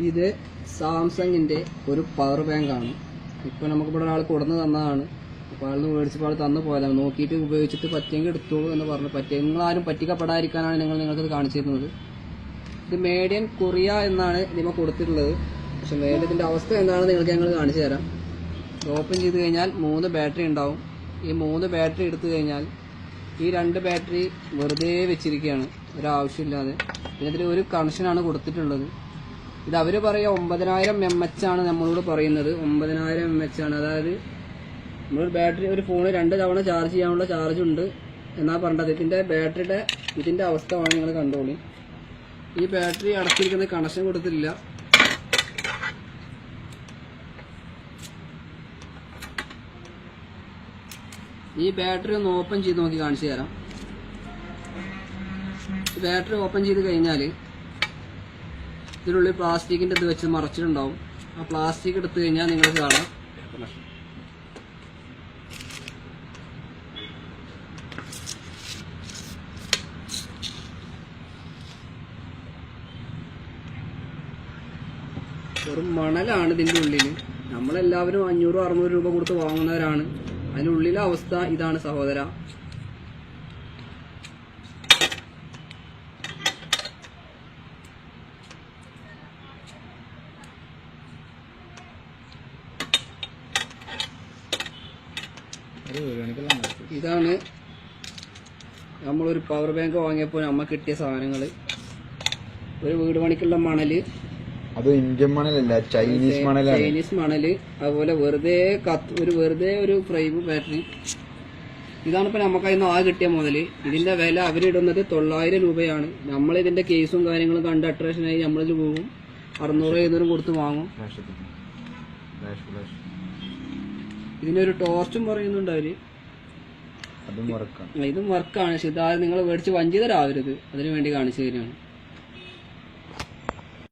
ഇത് സാംസങ്ങിന്റെ ഒരു പവർ ബാങ്ക് ആണ്. ഇപ്പോൾ നമുക്ക് ഇവിടെ ഒരാൾ കൊടുന്ന് തന്നതാണ്. അപ്പോൾ ആൾ മേടിച്ചപ്പോൾ ആൾ തന്നു പോയതാണ്. നോക്കിയിട്ട് ഉപയോഗിച്ചിട്ട് പറ്റിയെങ്കിൽ എടുത്തോളൂ എന്ന് പറഞ്ഞു. പറ്റിയ നിങ്ങളാരും പറ്റിക്കപ്പെടാതിരിക്കാനാണ് ഞങ്ങൾ നിങ്ങൾക്കിത് കാണിച്ചിരുന്നത്. ഇത് ഇത് ഇൻ കൊറിയ എന്നാണ് ഇതിമ കൊടുത്തിട്ടുള്ളത്. പക്ഷെ മേഡ് ഇതിന്റെ അവസ്ഥ എന്താണെന്ന് നിങ്ങൾക്ക് ഞങ്ങൾ കാണിച്ചു തരാം. ഓപ്പൺ ചെയ്ത് കഴിഞ്ഞാൽ മൂന്ന് ബാറ്ററി ഉണ്ടാവും. ഈ മൂന്ന് ബാറ്ററി എടുത്തു കഴിഞ്ഞാൽ ഈ രണ്ട് ബാറ്ററി വെറുതെ വെച്ചിരിക്കുകയാണ്. ഒരാവശ്യമില്ലാതെ. പിന്നെ ഇതിൽ ഒരു കണക്ഷനാണ് കൊടുത്തിട്ടുള്ളത്. ഇത് അവർ പറയുക ഒമ്പതിനായിരം എം എച്ച് ആണ് നമ്മളോട് പറയുന്നത്. ഒമ്പതിനായിരം എം എച്ച് ആണ്. അതായത് നമ്മളൊരു ബാറ്ററി ഒരു ഫോൺ രണ്ട് തവണ ചാർജ് ചെയ്യാനുള്ള ചാർജ് ഉണ്ട്. എന്നാ പറഞ്ഞത്? ഇതിന്റെ ബാറ്ററിയുടെ ഇതിന്റെ അവസ്ഥ വേണം നിങ്ങൾ കണ്ടോളി. ഈ ബാറ്ററി അടച്ചിരിക്കുന്ന കണക്ഷൻ കൊടുത്തിട്ടില്ല. ഈ ബാറ്ററി ഒന്ന് ഓപ്പൺ ചെയ്ത് നോക്കി കാണിച്ചു തരാം. ബാറ്ററി ഓപ്പൺ ചെയ്ത് കഴിഞ്ഞാൽ ഇതിനുള്ളിൽ പ്ലാസ്റ്റിക്കിന്റെ ഇത് വെച്ച് മറച്ചിട്ടുണ്ടാവും. ആ പ്ലാസ്റ്റിക് എടുത്തു കഴിഞ്ഞാൽ നിങ്ങൾ കാണാം. വെറും മണലാണ് ഇതിന്റെ ഉള്ളിൽ നമ്മളെല്ലാവരും അഞ്ഞൂറ് അറുന്നൂറ് രൂപ കൊടുത്ത് വാങ്ങുന്നവരാണ്. അതിനുള്ളിലെ അവസ്ഥ ഇതാണ് സഹോദര. ഇതാണ് നമ്മളൊരു പവർ ബാങ്ക് വാങ്ങിയപ്പോൾ നമ്മൾ കിട്ടിയ സാധനങ്ങൾ ഒരു വീട് പണിക്കുള്ള മണൽ. അത് ഇന്ത്യൻ മണലല്ല ചൈനീസ് മണൽ ചൈനീസ് മണൽ. അതുപോലെ വെറുതെ കത്ത് ഒരു വെറുതെ ഒരു ഫ്രെയിം ബാറ്ററി ഇതാണ് ഇപ്പൊ നമുക്ക് അതിന് ആ കിട്ടിയ മുതൽ. ഇതിന്റെ വില അവരിടുന്നത് തൊള്ളായിരം രൂപയാണ്. നമ്മൾ ഇതിന്റെ കേസും കാര്യങ്ങളും കണ്ട് അട്രാക്ഷനായി നമ്മളിത് പോകും അറുന്നൂറ് എഴുന്നൂറ് കൊടുത്ത് വാങ്ങും. ഇതിനൊരു ടോർച്ചും പറയുന്നുണ്ട് അവർ. അതും മറക്കാം ഇതും വർക്കാണ് പക്ഷെ ഇതാ നിങ്ങൾ മേടിച്ച് വഞ്ചിതരാവരുത്. അതിനു വേണ്ടി കാണിച്ചു തരികയാണ്.